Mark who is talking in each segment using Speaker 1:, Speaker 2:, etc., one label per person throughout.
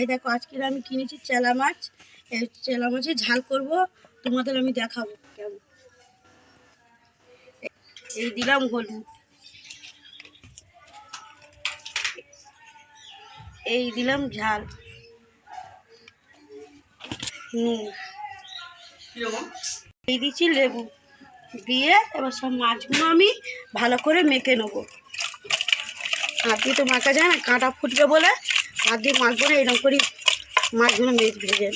Speaker 1: এই দেখো আজকে আমি কিনেছি চেলা মাছ। এই চেলা মাছের ঝাল করব তোমাদের আমি দেখাবো কেমন। এই দিলাম হলুদ। এই দিলাম ঝাল। নুন। এই দিচ্ছি লেবু। দিয়ে এবার সব মাছগুলো আমি ভালো করে মেখে নেব। হাত দিয়ে তো মাখা যায় না কাঁটা ফুটবে বলে হাত দিয়ে মাখবো না এরকম করে মাছগুলো মেখ ভেজে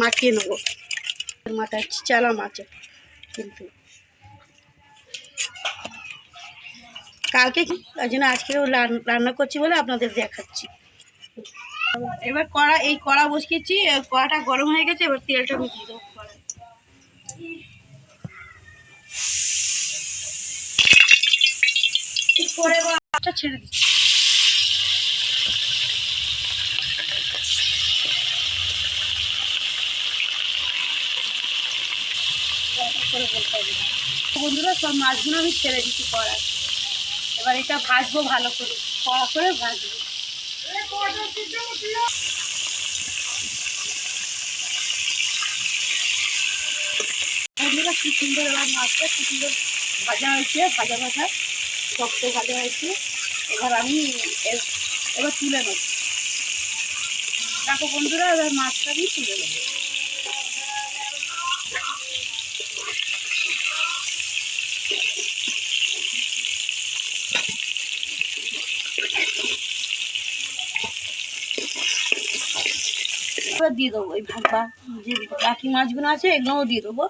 Speaker 1: মাখিয়ে নেব। মাথা চালা মাছ কিন্তু কালকে কি? ওই জন্য আজকে রান্না করছি বলে আপনাদের দেখাচ্ছি। এবার কড়া, এই কড়া বসিয়েছি কড়াটা গরম হয়ে গেছে, এবার তেলটা মিশিয়ে দেবো। ছেড়ে দিচ্ছি। করে বলতে হবে। বন্ধুরা, সব মাছগুলো আমি ছেড়ে দিচ্ছি কড়ায় এবার এটা ভাজবো ভালো করে। কড়া করে ভাজবো। বন্ধুরা, কি সুন্দর এবার মাছটা, কি সুন্দর ভাজা হয়েছে, ভাজা ভাজা, শক্ত ভাজা হয়েছে। এবার আমি এবার তুলে নেব। দেখো বন্ধুরা, এবার মাছটা আমি তুলে নেব। এবার দিয়ে দেবো এই ভাপা যে বাকি মাছগুলো আছে এগুলোও দিয়ে দেবো।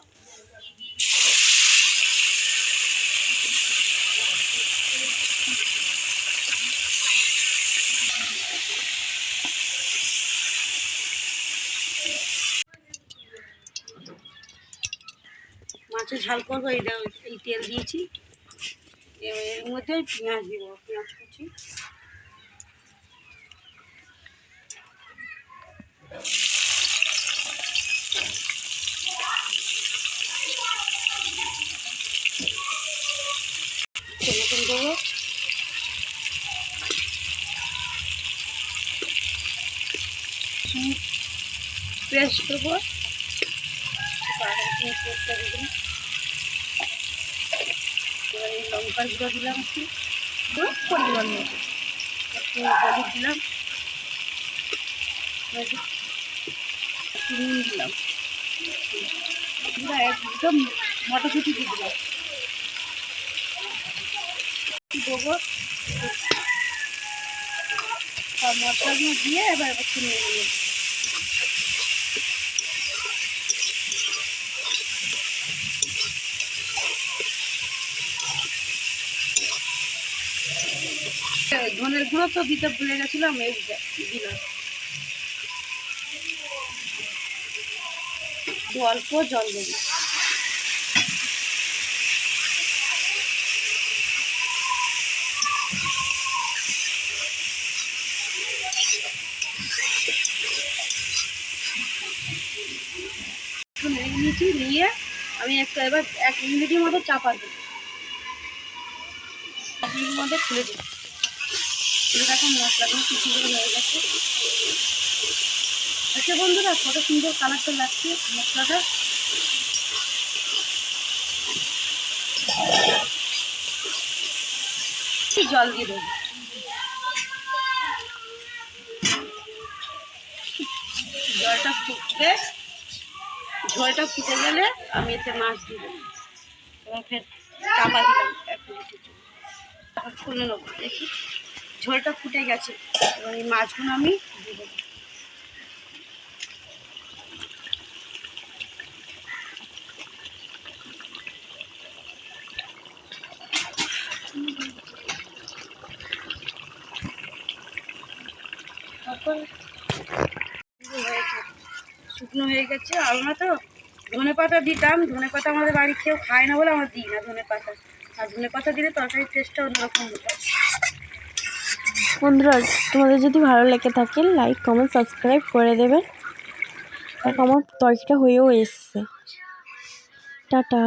Speaker 1: মাছের ঝাল করব দেখো, এই তেল দিয়েছি। এর মধ্যে পেঁয়াজ দিব পেঁয়াজ কুচি টমেটো দেবো পেস্ট এই লঙ্কা গুঁড়ো দিলাম একটু। পরিমাণ মতো। একটু হলুদ দিলাম। দিলাম একদম মটরশুঁটি দিয়ে দিলাম। দিয়ে এবার একটু নিয়ে ধনের গুঁড়ো তো দিতে ভুলে গেছিলাম, এই দিলাম। একটু অল্প জল দেবো নিয়েছি নিয়ে আমি একটা এবার এক মিনিটের মতো চাপা দেবো এক মিনিটের মধ্যে খুলে দিচ্ছি খুলে দেখো মশলাগুলো কি সুন্দর হয়ে গেছে। আচ্ছা বন্ধুরা, কত সুন্দর কালারটা লাগছে মশলাটা। জল দিয়ে দেবো। জলটা ফুটবে ঝোলটা ফুটে গেলে আমি এতে মাছ দেবো। এবার ফের চাপা দিলাম এক খুলে নেব, দেখি। ঝোলটা ফুটে গেছে, এবার এই মাছগুলো আমি দিয়ে দেবো। শুকনো হয়ে গেছে। আমরা তো ধনে পাতা দিতাম। ধনে পাতা আমাদের বাড়ি কেউ খায় না বলে আমরা দিই না ধনে পাতা। আর ধনে পাতা দিলে তরকারির টেস্টটা অন্যরকম হতো
Speaker 2: বন্ধুরা, তোমাদের যদি ভালো লেগে থাকে লাইক কমেন্ট সাবস্ক্রাইব করে দেবেন। দেখো, আমার তরকিটা হয়েও এসছে। টাটা।